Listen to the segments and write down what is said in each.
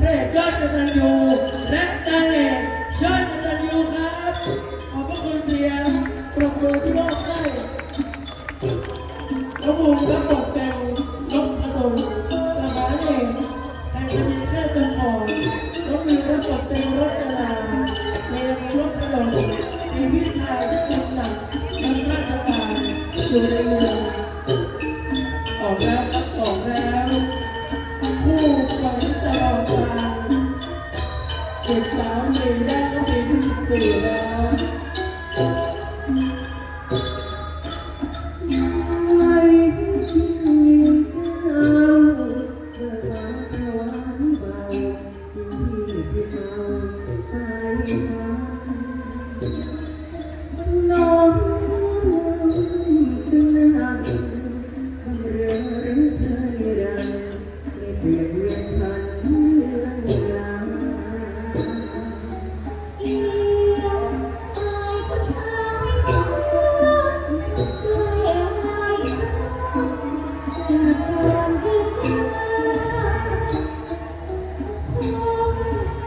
พระเอกยอดกตัญญูและนางเอกยอดกตัญญูครับ ขอบพระคุณเสียงปรบมือที่มอบให้น้องบูมรับบทเป็นนกขนุนทหารเอกแห่งแผ่นดินแค่เป็นขอนน้องวิวรับบทเป็นรจนาในรถถนนมีพี่ชายที่เป็นหนักทำราชการอยู่ในเมืองออกแล้วครับ สิบสามปีได้ก็ปีที่สิบสี่แล้วไม่จริงยิ่งเจ้าเมื่อมาตะวันเบายิ่งที่ที่เฝ้าไฟฟ้า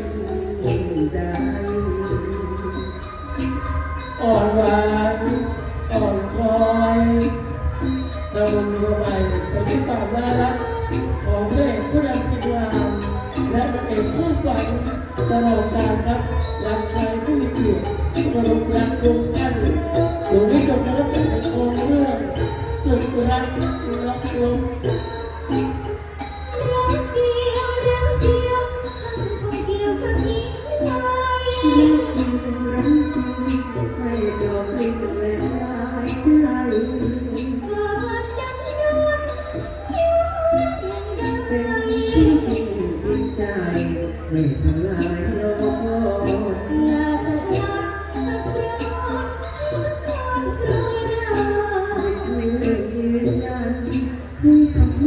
บจนสิ้นใจ อ่อนหวานอ่อนช้อยตะวันระบายเป็นที่ปากน่ารักของเล่นผู้นำทีมงานและนางเอกผู้ฝันตลอดกาลครับรักใครผู้มีเกียรติปรพรักทุกท่านอ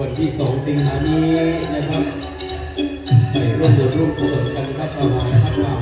วันที่สองสิงหานี้นะครับไปร่วมบุญร่วมกุศลกันครับถวายพระ